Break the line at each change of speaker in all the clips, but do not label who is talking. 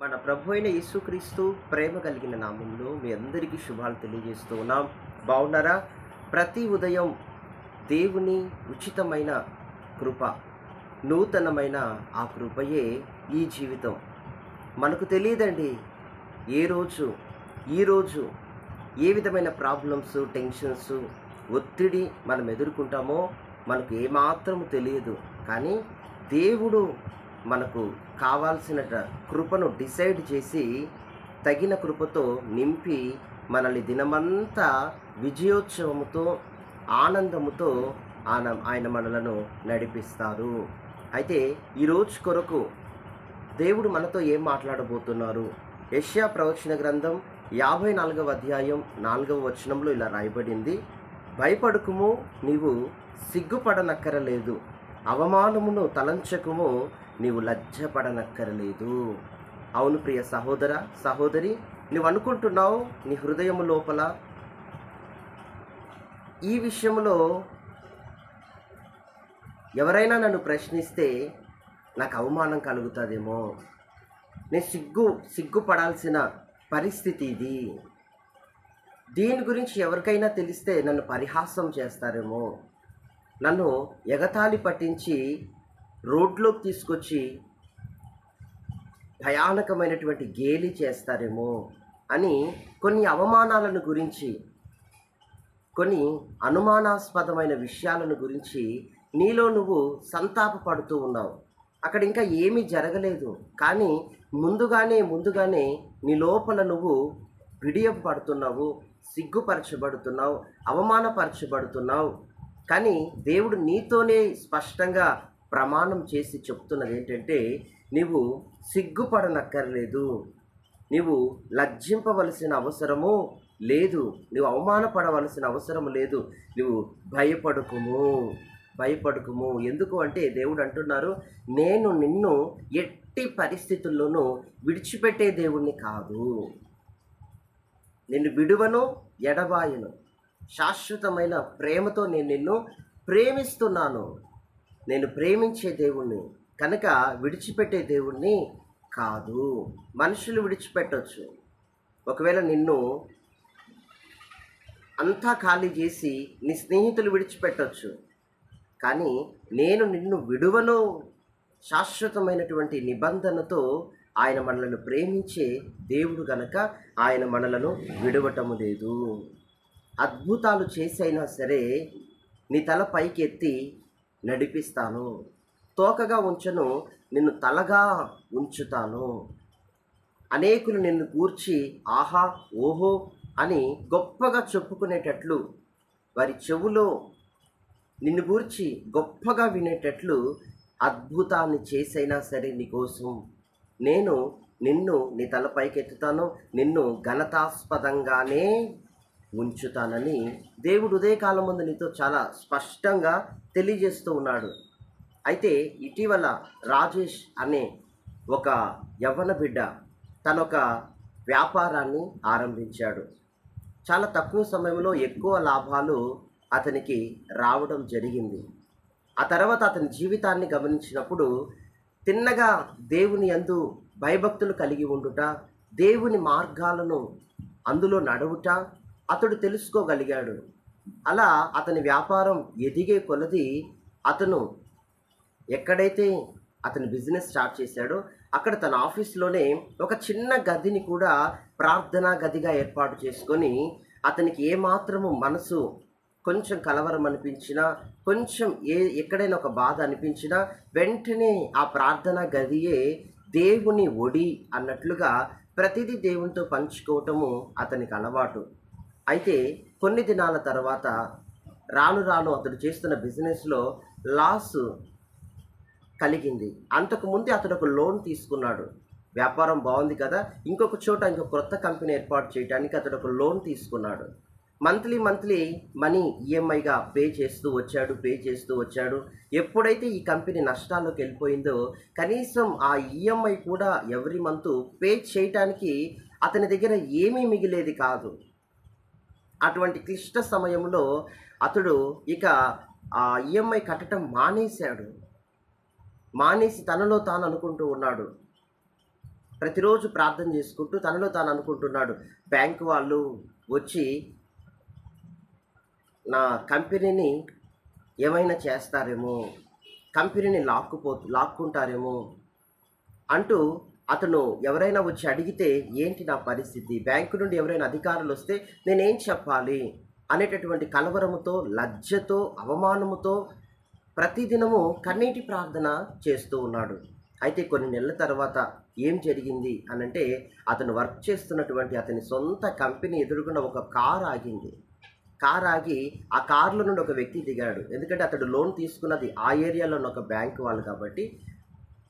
మన ప్రభు అయిన యేసుక్రీస్తు ప్రేమ కలిగిన నామంలో మీ అందరికీ శుభాలు తెలియజేస్తూ ఉన్నాం. బాగున్నారా ప్రతి ఉదయం దేవుని ఉచితమైన కృప నూతనమైన ఆ కృపయే ఈ జీవితం. మనకు తెలియదండి ఏ రోజు ఈరోజు ఏ విధమైన ప్రాబ్లమ్స్ టెన్షన్స్ ఒత్తిడి మనం ఎదుర్కొంటామో మనకు ఏమాత్రం తెలియదు. కానీ దేవుడు మనకు కావాల్సిన కృపను డిసైడ్ చేసి తగిన కృపతో నింపి మనల్ని దినమంతా విజయోత్సవముతో ఆనందముతో ఆన ఆయన మనలను నడిపిస్తారు. అయితే ఈరోజు కొరకు దేవుడు మనతో ఏం మాట్లాడబోతున్నారు? యష్యా ప్రవచన గ్రంథం యాభై నాలుగవ అధ్యాయం నాలుగవ వచనంలో ఇలా రాయబడింది భయపడుకుము నీవు సిగ్గుపడనక్కరలేదు. అవమానమును తలంచకుము నీవు లజ్జపడనక్కరలేదు. అవును ప్రియ సహోదర సహోదరి నువ్వు అనుకుంటున్నావు నీ హృదయము లోపల? ఈ విషయంలో ఎవరైనా నన్ను ప్రశ్నిస్తే నాకు అవమానం కలుగుతుందేమో. నేను సిగ్గు సిగ్గుపడాల్సిన పరిస్థితి ఇది. దీని గురించి ఎవరికైనా తెలిస్తే నన్ను పరిహాసం చేస్తారేమో. నన్ను ఎగతాళి పట్టించి రోడ్లోకి తీసుకొచ్చి భయానకమైనటువంటి గేలి చేస్తారేమో అని కొన్ని అవమానాలను గురించి కొన్ని అనుమానాస్పదమైన విషయాలను గురించి నీలో నువ్వు సంతాపపడుతూ ఉన్నావు. అక్కడ ఇంకా ఏమీ జరగలేదు. కానీ ముందుగానే ముందుగానే నీ లోపల నువ్వు బిడియం పడుతున్నావు సిగ్గుపరచబడుతున్నావు అవమానపరచబడుతున్నావు. కానీ దేవుడు నీతోనే స్పష్టంగా ప్రమాణం చేసి చెప్తున్నది ఏంటంటే నీవు సిగ్గుపడనక్కర్లేదు. నీవు లజ్జింపవలసిన అవసరము లేదు. నువ్వు అవమానపడవలసిన అవసరం లేదు. నువ్వు భయపడుకుము. భయపడుకుము. ఎందుకు అంటే దేవుడు అంటున్నారు నేను నిన్ను ఎట్టి పరిస్థితుల్లోనూ విడిచిపెట్టే దేవుణ్ణి కాదు. నిన్ను విడువను ఎడబాయను. శాశ్వతమైన ప్రేమతో నేను నిన్ను ప్రేమిస్తున్నాను. నేను ప్రేమించే దేవుణ్ణి కనుక విడిచిపెట్టే దేవుణ్ణి కాదు. మనుషులు విడిచిపెట్టవచ్చు ఒకవేళ నిన్ను అంతా ఖాళీ చేసి నీ స్నేహితులు విడిచిపెట్టవచ్చు కానీ నేను నిన్ను విడువను. శాశ్వతమైనటువంటి నిబంధనతో ఆయన మనలను ప్రేమించే దేవుడు గనక ఆయన మనలను విడవటము లేదు. అద్భుతాలు చేసైనా సరే నీ తల పైకి ఎత్తి నడిపిస్తాను. తోకగా ఉంచను నిన్ను తలగా ఉంచుతాను. అనేకులు నిన్ను కూర్చి ఆహా ఓహో అని గొప్పగా చెప్పుకునేటట్లు వారి చెవులో నిన్ను గూర్చి గొప్పగా వినేటట్లు అద్భుతాన్ని చేసైనా సరే నీకోసం. నేను నిన్ను నీ తలపైకెత్తుతాను నిన్ను ఘనతాస్పదంగానే ఉంచుతానని దేవుడు ఉదయకాలం ముందు నీతో చాలా స్పష్టంగా తెలియజేస్తూ ఉన్నాడు. అయితే ఇటీవల రాజేష్ అనే ఒక యవ్వన బిడ్డ తనొక వ్యాపారాన్ని ఆరంభించాడు. చాలా తక్కువ సమయంలో ఎక్కువ లాభాలు అతనికి రావడం జరిగింది. ఆ తర్వాత అతని జీవితాన్ని గమనించినప్పుడు తిన్నగా దేవుని అందు భయభక్తులు కలిగి ఉండుట దేవుని మార్గాలను అందులో నడువుట అతడు తెలుసుకోగలిగాడు. అలా అతని వ్యాపారం ఎదిగే కొలది అతను ఎక్కడైతే అతని బిజినెస్ స్టార్ట్ చేశాడో అక్కడ తన ఆఫీస్లోనే ఒక చిన్న గదిని కూడా ప్రార్థనా గదిగా ఏర్పాటు చేసుకొని అతనికి ఏమాత్రము మనసు కొంచెం కలవరం అనిపించినా కొంచెం ఏ ఎక్కడైనా ఒక బాధ అనిపించినా వెంటనే ఆ ప్రార్థనా గదియే దేవుని ఒడి అన్నట్లుగా ప్రతిదీ దేవునితో పంచుకోవటము అతనికి అలవాటు. అయితే కొన్ని దినాల తర్వాత రాను రాను అతడు చేస్తున్న బిజినెస్లో లాస్ కలిగింది. అంతకుముందే అతడు ఒక లోన్ తీసుకున్నాడు. వ్యాపారం బాగుంది కదా ఇంకొక చోట ఇంకొక కొత్త కంపెనీ ఏర్పాటు చేయడానికి అతడు ఒక లోన్ తీసుకున్నాడు. మంత్లీ మంత్లీ మనీ ఈఎంఐగా పే చేస్తూ వచ్చాడు పే చేస్తూ వచ్చాడు. ఎప్పుడైతే ఈ కంపెనీ నష్టాల్లోకి వెళ్ళిపోయిందో కనీసం ఆ ఈఎంఐ కూడా ఎవ్రీ మంత్ పే చేయటానికి అతని దగ్గర ఏమీ మిగిలేది కాదు. అటువంటి క్లిష్ట సమయంలో అతడు ఇక ఆ ఈఎంఐ కట్టడం మానేశాడు. మానేసి తనలో తాను అనుకుంటూ ఉన్నాడు. ప్రతిరోజు ప్రార్థన చేసుకుంటూ తనలో తాను అనుకుంటున్నాడు. బ్యాంకు వాళ్ళు వచ్చి నా కంపెనీని ఏమైనా చేస్తారేమో కంపెనీని లాక్కుపో లాక్కుంటారేమో అంటూ అతను ఎవరైనా వచ్చి అడిగితే ఏంటి నా పరిస్థితి? బ్యాంకు నుండి ఎవరైనా అధికారులు వస్తే నేనేం చెప్పాలి? అనేటటువంటి కలవరముతో లజ్జతో అవమానముతో ప్రతిదినము కన్నీటి ప్రార్థన చేస్తూ ఉన్నాడు. అయితే కొన్ని నెలల తర్వాత ఏం జరిగింది అనంటే అతను వర్క్ చేస్తున్నటువంటి అతని సొంత కంపెనీ ఎదుర్కొన్న ఒక కార్ ఆగింది. కార్ ఆగి ఆ కార్లో నుండి ఒక వ్యక్తి దిగాడు. ఎందుకంటే అతడు లోన్ తీసుకున్నది ఆ ఏరియాలో ఉన్న ఒక బ్యాంక్ వాళ్ళు కాబట్టి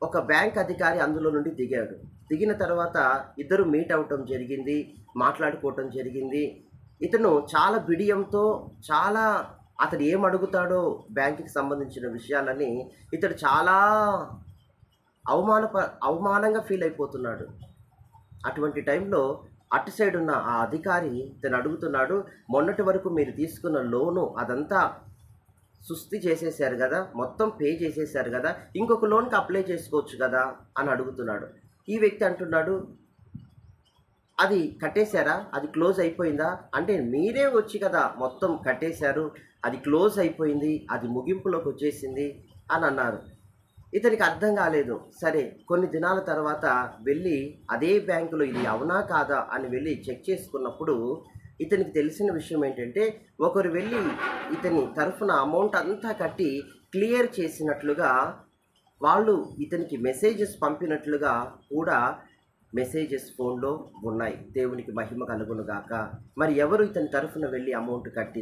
ఒక బ్యాంక్ అధికారి అందులో నుండి దిగాడు. దిగిన తర్వాత ఇద్దరు మీట్ అవటం జరిగింది మాట్లాడుకోవటం జరిగింది. ఇతను చాలా బిడియంతో చాలా అతడు ఏం అడుగుతాడో బ్యాంకుకి సంబంధించిన విషయాలని ఇతడు చాలా అవమాన అవమానంగా ఫీల్ అయిపోతున్నాడు. అటువంటి టైంలో అటు సైడ్ ఉన్న ఆ అధికారి ఇతను అడుగుతున్నాడు మొన్నటి వరకు మీరు తీసుకున్న లోను అదంతా సుస్థి చేసేసారు కదా మొత్తం పే చేసేసారు కదా ఇంకొక లోన్కి అప్లై చేసుకోవచ్చు కదా అని అడుగుతున్నాడు. ఈ వ్యక్తి అంటున్నాడు అది కట్టేశారా? అది క్లోజ్ అయిపోయిందా? అంటే మీరే వచ్చి కదా మొత్తం కట్టేశారు అది క్లోజ్ అయిపోయింది అది ముగింపులోకి వచ్చేసింది అని అన్నారు. ఇతనికి అర్థం కాలేదు. సరే కొన్ని దినాల తర్వాత వెళ్ళి అదే బ్యాంకులో ఇది అవునా కాదా? అని వెళ్ళి చెక్ చేసుకున్నప్పుడు ఇతనికి తెలిసిన విషయం ఏంటంటే ఒకరు వెళ్ళి ఇతని తరఫున అమౌంట్ అంతా కట్టి క్లియర్ చేసినట్లుగా వాళ్ళు ఇతనికి మెసేజెస్ పంపినట్లుగా కూడా మెసేజెస్ ఫోన్లో ఉన్నాయి. దేవునికి మహిమ కలుగును గాక. మరి ఎవరు ఇతని తరఫున వెళ్ళి అమౌంట్ కట్టి